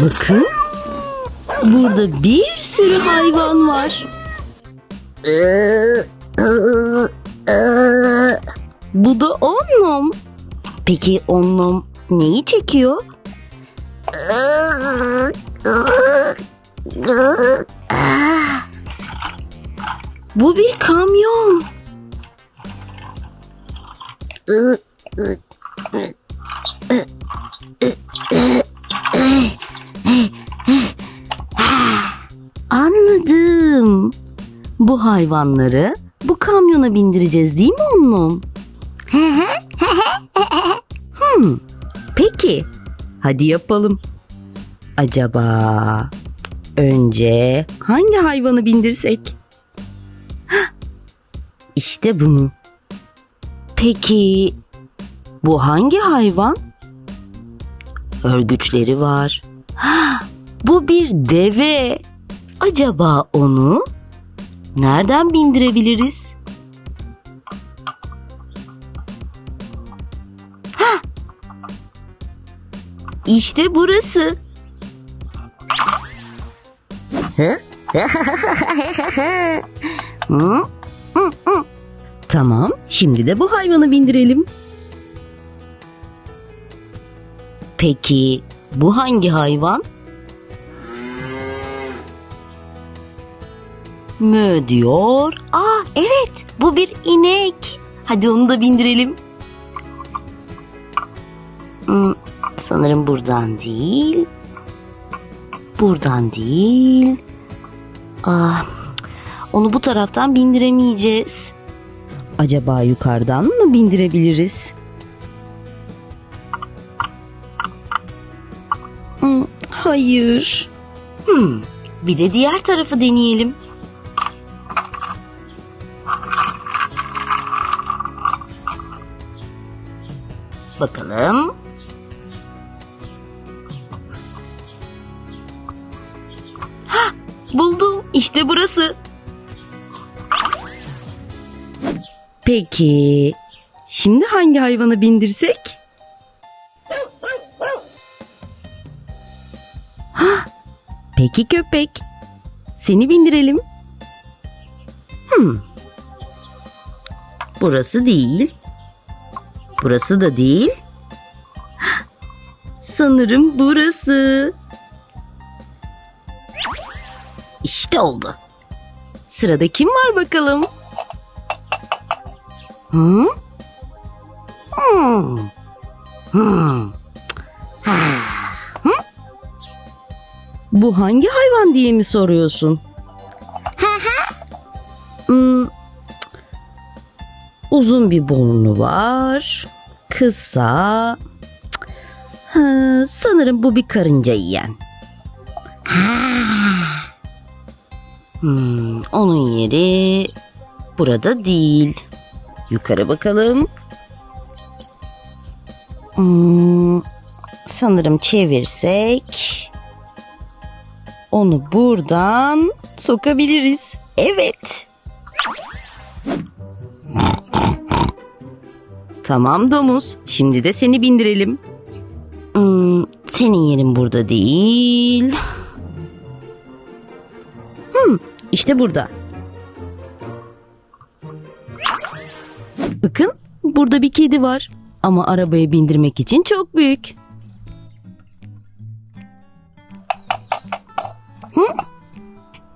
Bakın. Burada bir sürü hayvan var. Bu da onlum. Peki onlum neyi çekiyor? Bu bir kamyon. Bu hayvanları bu kamyona bindireceğiz değil mi onlum? hmm. Peki. Hadi yapalım. Acaba önce hangi hayvanı bindirsek? İşte bunu. Peki bu hangi hayvan? Örgüçleri var. Bu bir deve. Acaba onu nereden bindirebiliriz? Hah! İşte burası. Tamam, şimdi de bu hayvanı bindirelim. Peki bu hangi hayvan? Mö diyor. Aa evet bu bir inek. Hadi onu da bindirelim. Hmm, sanırım buradan değil. Buradan değil. Ah, onu bu taraftan bindiremeyeceğiz. Acaba yukarıdan mı bindirebiliriz? Hmm, hayır. Hmm, bir de diğer tarafı deneyelim. Bakalım. Hah, buldum. İşte burası. Peki, şimdi hangi hayvanı bindirsek? Hah, peki köpek. Seni bindirelim. Hmm. Burası değil. Burası da değil. Sanırım burası. İşte oldu. Sırada kim var bakalım? Hı? Hmm. Hmm. Ha. Hı? Bu hangi hayvan diye mi soruyorsun? Hmm. Uzun bir burnu var. Kısa. Ha, sanırım bu bir karınca yiyen. Hmm, onun yeri burada değil. Yukarı bakalım. Hmm, sanırım çevirsek onu buradan sokabiliriz. Evet. Tamam domuz. Şimdi de seni bindirelim. Hmm, senin yerin burada değil. Hmm, işte burada. Bakın burada bir kedi var. Ama arabaya bindirmek için çok büyük. Hı?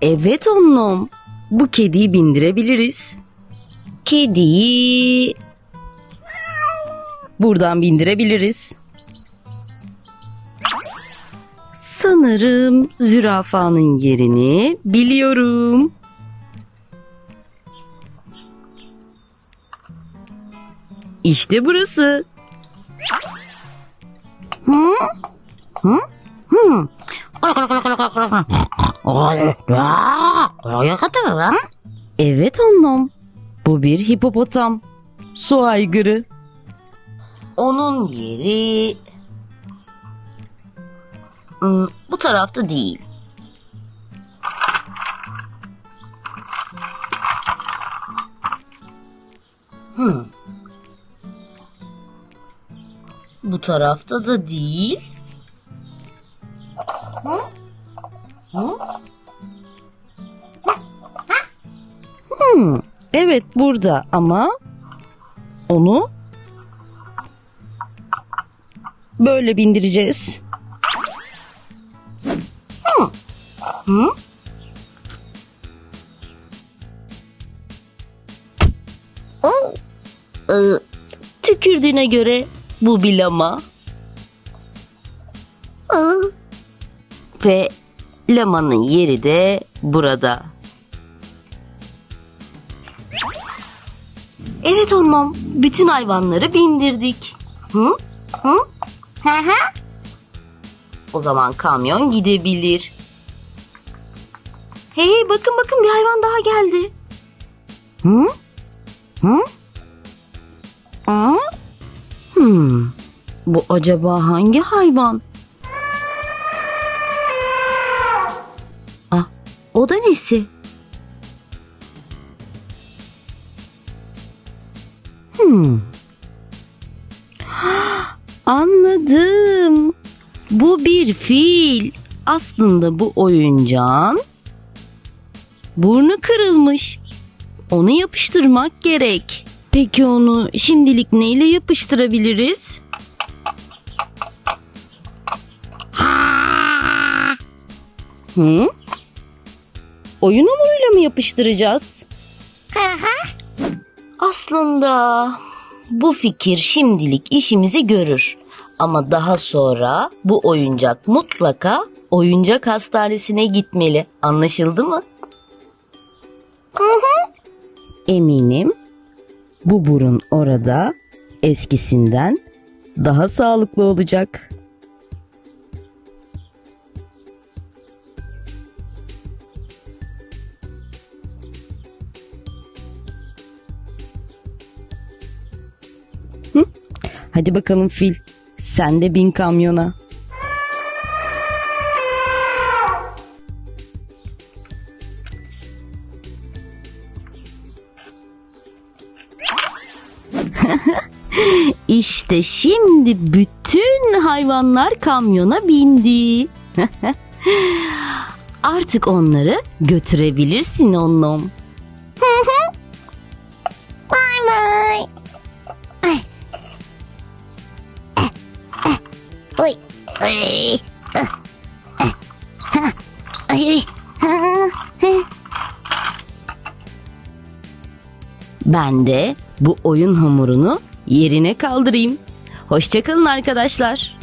Evet oğlum. Bu kediyi bindirebiliriz. Kediyi buradan bindirebiliriz. Sanırım zürafanın yerini biliyorum. İşte burası. Evet annem. Bu bir hipopotam. Su aygırı. Onun yeri... Hmm, bu tarafta değil. Hmm. Bu tarafta da değil. Hmm, evet burada ama onu böyle bindireceğiz. Hı. Hı? Oh. Ee, tükürdüğüne göre bu bir lama. Ve lamanın yeri de burada. Evet onlam, bütün hayvanları bindirdik. Hı? Hı? Hı hı. O zaman kamyon gidebilir. Hey hey bakın bakın bir hayvan daha geldi. Hı? Hı? Aa? Hmm. Bu acaba hangi hayvan? Ah, o da nesi? Hmm. Anladım. Bu bir fil. Aslında bu oyuncağın burnu kırılmış. Onu yapıştırmak gerek. Peki onu şimdilik neyle yapıştırabiliriz? Hı? Oyun hamuruyla mı yapıştıracağız? Aslında bu fikir şimdilik işimizi görür. Ama daha sonra bu oyuncak mutlaka oyuncak hastanesine gitmeli. Anlaşıldı mı? Eminim bu burun orada eskisinden daha sağlıklı olacak. Hı? Hadi bakalım fil. Sen de bin kamyona. İşte şimdi bütün hayvanlar kamyona bindi. Artık onları götürebilirsin oğlum. Ben de bu oyun hamurunu yerine kaldırayım. Hoşçakalın arkadaşlar.